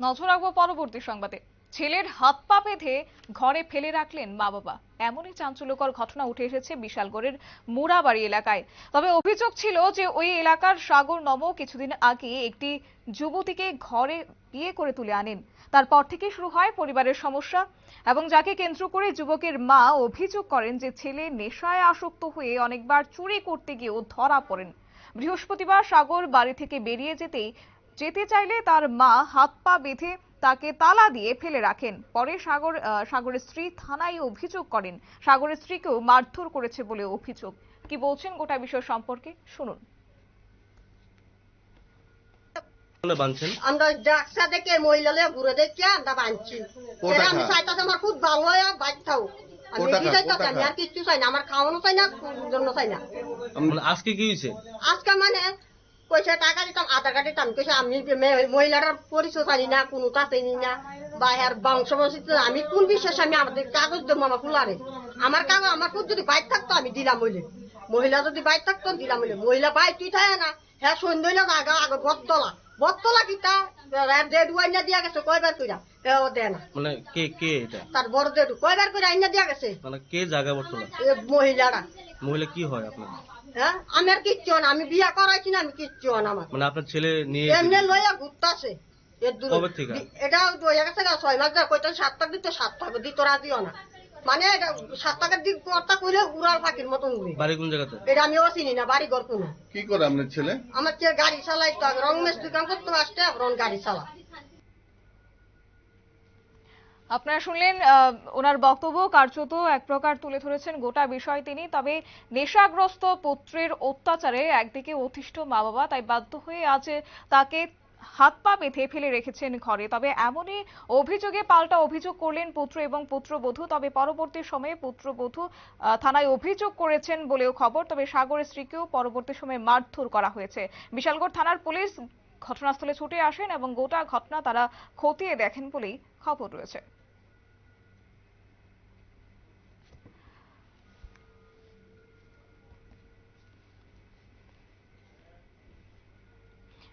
নজর রাখব পরবর্তী সংবাদে। ছেলের হাত পা বেঁধে ঘরে ফেলে রাখলেন মা বাবা। এমনই চাঞ্চল্যকর ঘটনা উঠে এসেছে বিশালগড়ের মুরাবাড়ি এলাকায়। তবে অভিযোগ ছিল যে ওই এলাকার সাগর নম কিছুদিন আগে একটি যুবতীকে ঘরে বিয়ে করে তুলে আনেন। তারপর থেকে শুরু হয় পরিবারের সমস্যা এবং যাকে কেন্দ্র করে যুবকের মা অভিযোগ করেন যে ছেলে নেশায় আসক্ত হয়ে অনেকবার চুরি করতে গিয়েও ধরা পড়েন। বৃহস্পতিবার সাগর বাড়ি থেকে বেরিয়ে যেতেই যেতে চাইলে তার মা হাত পা বেঁধে তাকে তালা দিয়ে ফেলে রাখেন। পরে সাগর সাগরের স্ত্রী থানায় অভিযোগ করেন। সাগরের স্ত্রীকেও মারধর করেছে বলে অভিযোগ। কি বলছেন গোটা বিষয় সম্পর্কে? শুনুন। আমরা ডাকসা দেখে মহিলালে ঘুরে দেখে আমরা বাঁধছি কো এরা টাকা? আমি চাইতাছি আমার খুব ভালো হয় বাইক আমি কো টাকা? এগিয়ে যাইতাছি কো আমি টাকা? আর কিচ্ছু চাই না। আমার খাওয়ানো চাই না জন্য চাই না। আজকে কি হয়েছে? আজকে মানে পয়সা টাকা দিতাম, আধার কার্ড দিতাম কইছে আমি মহিলাটার পরিচয় জানি না, কোনো তা না, বা আর বংশ আমি কোন বিশ্বাস আমি আমাদের কাগজ দেবো আমার ফুলারে? আমার কাগজ আমার খুব যদি বাইক থাকতো, আমি দিলাম বলে মহিলা যদি বাইক থাকতো দিলাম বলে মহিলা বাইক তুই থাকে না? হ্যাঁ সন্ধ্যা আগা আগে বটতলা বটতলা কিতা? দেড় আইনা দিয়া গেছে কয়বার কইরা? দেয় না। মানে কে কে এটা? তার বড় দেড় কয়বার করে আইনা দিয়া গেছে? মানে কে জায়গা বর্তমান এ মহিলারা। মহিলা কি হয় আপনার? হ্যাঁ আমি আর কিচ্ছু না আমি বিয়া করাইছি না আমি কিচ্ছু না আমার। মানে আপনার ছেলে নিয়ে এমনি লইয়া ঘুরতাছে। এর দূরে। দি- এটা হয়ে গেছে গা, ছয় মাস ধরে কইতো সাত টাকা দিতে সাত টাকা দিত রাজিও না। মানে এটা সাত টাকার দিক কর্তা কইলে উড়াল পাখির মতন উড়ে। বাড়ি কোন জায়গাতে? এটা আমিও চিনি না বাড়ি ঘর কোনো। কি করে আপনার ছেলে? আমার ছেলে গাড়ি চালাই তো রং মিস্ত্রি কাম করতে আসতে রং গাড়ি চালা আপনারা শুনলেন আহ, ওনার বক্তব্য কার্যত এক প্রকার তুলে ধরেছেন গোটা বিষয় তিনি তবে নেশাগ্রস্ত পুত্রের অত্যাচারে একদিকে অতিষ্ঠ মা বাবা তাই বাধ্য হয়ে আজ তাকে হাত পা বেঁধে ফেলে রেখেছেন ঘরে। তবে এমনই অভিযোগে পাল্টা অভিযোগ করলেন পুত্র এবং পুত্রবধূ। তবে পরবর্তী সময়ে পুত্রবধূ থানায় অভিযোগ করেছেন বলেও খবর। তবে সাগরের স্ত্রীকেও পরবর্তী সময়ে মারধর করা হয়েছে। বিশালগড় থানার পুলিশ ঘটনাস্থলে ছুটে আসেন এবং গোটা ঘটনা তারা খতিয়ে দেখেন বলেই খবর রয়েছে।